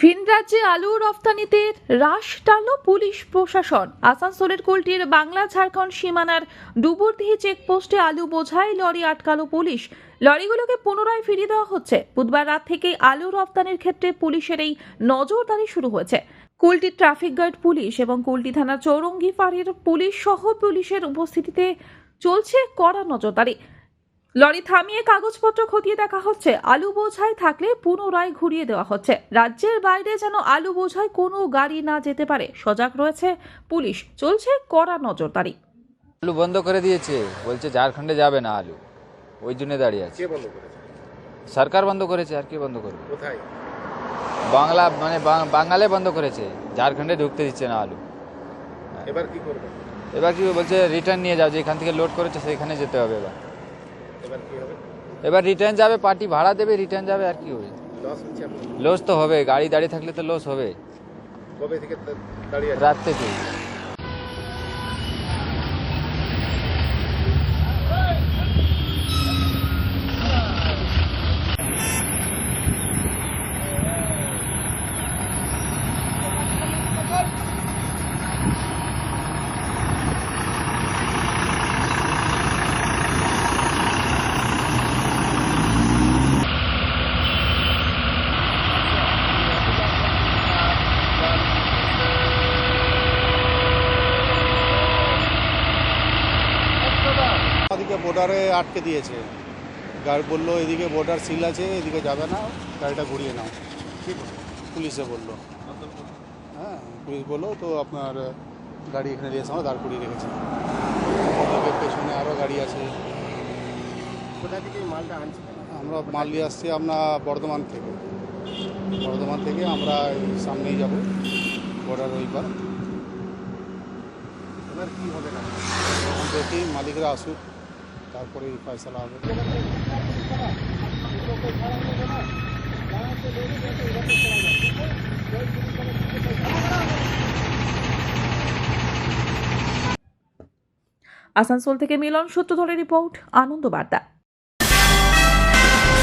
ভিন রাজ্যে আলু রফতানিতে হ্রাস টানল পুলিশ প্রশাসন। আসানসোলের কুলটির বাংলা ঝাড়খণ্ড সীমানার ডুবুরদিহি চেকপোস্টে আলু বোঝাই লরি আটকালো পুলিশ। লরিগুলোকে পুনরায় ফিরিয়ে দেওয়া হচ্ছে। বুধবার রাত থেকেই আলু রফতানির ক্ষেত্রে পুলিশের এই নজরদারি শুরু হয়েছে। কুলটি ট্রাফিক গার্ড পুলিশ এবং কুলটি থানার চৌরঙ্গি ফাঁড়ির পুলিশ সহ পুলিশের উপস্থিতিতে চলছে কড়া নজরদারি। লরি থামিয়ে কাগজপত্র খতিয়ে দেখা হচ্ছে। আলু বোঝাই থাকলে পুনরায় ঘুরিয়ে দেওয়া হচ্ছে। রাজ্যের বাইরে যেন আলু বোঝাই কোনো গাড়ি না যেতে পারে। সজাগ রয়েছে পুলিশ। চলছে কড়া নজরদারি। আলু বন্ধ করে দিয়েছে। বলছে ঝাড়খণ্ডে যাবে না আলু। ওই জন্য দাঁড়িয়ে আছে। কে বন্ধ করেছে? সরকার বন্ধ করেছে। আর কি বন্ধ করবে? কোথায়? বাংলা মানে বাং- বাঙালে বন্ধ করেছে। ঝাড়খণ্ডে ঢুকতে দিচ্ছে না আলু। এবার কি করবে? এবার কি বলছে রিটার্ন নিয়ে যাও। যেখান থেকে লোড করেছে সেখানে যেতে হবে এবার। এবার রিটার্ন যাবে পার্টি ভাড়া দেবে রিটার্ন যাবে আর কি হবে? লস তো হবে গাড়ি দাঁড়িয়ে থাকলে তো লস হবে। কবে থেকে রাত থেকে বর্ডারে আটকে দিয়েছে। গাড়ি বলল এদিকে বর্ডার সিল আছে এদিকে যাবে না গাড়িটা ঘুরিয়ে নাও। পুলিশে বলল। হ্যাঁ পুলিশ বলল তো আপনার গাড়ি এখানে দিয়ে এসে আমরা দাঁড় করিয়ে রেখেছি। পেছনে আরও গাড়ি আছে। কোথা থেকে মালটা আনছে আমরা মাল নিয়ে আসছি আমরা বর্ধমান থেকে। বর্ধমান থেকে আমরা সামনেই যাব বর্ডার ওই পার এবার কি হবে? না দেখি মালিকরা আসুক। তারপরে এই ফয়সলা হবে। আসানসোল থেকে মিলন সূত্রধরের রিপোর্ট আনন্দ বার্তা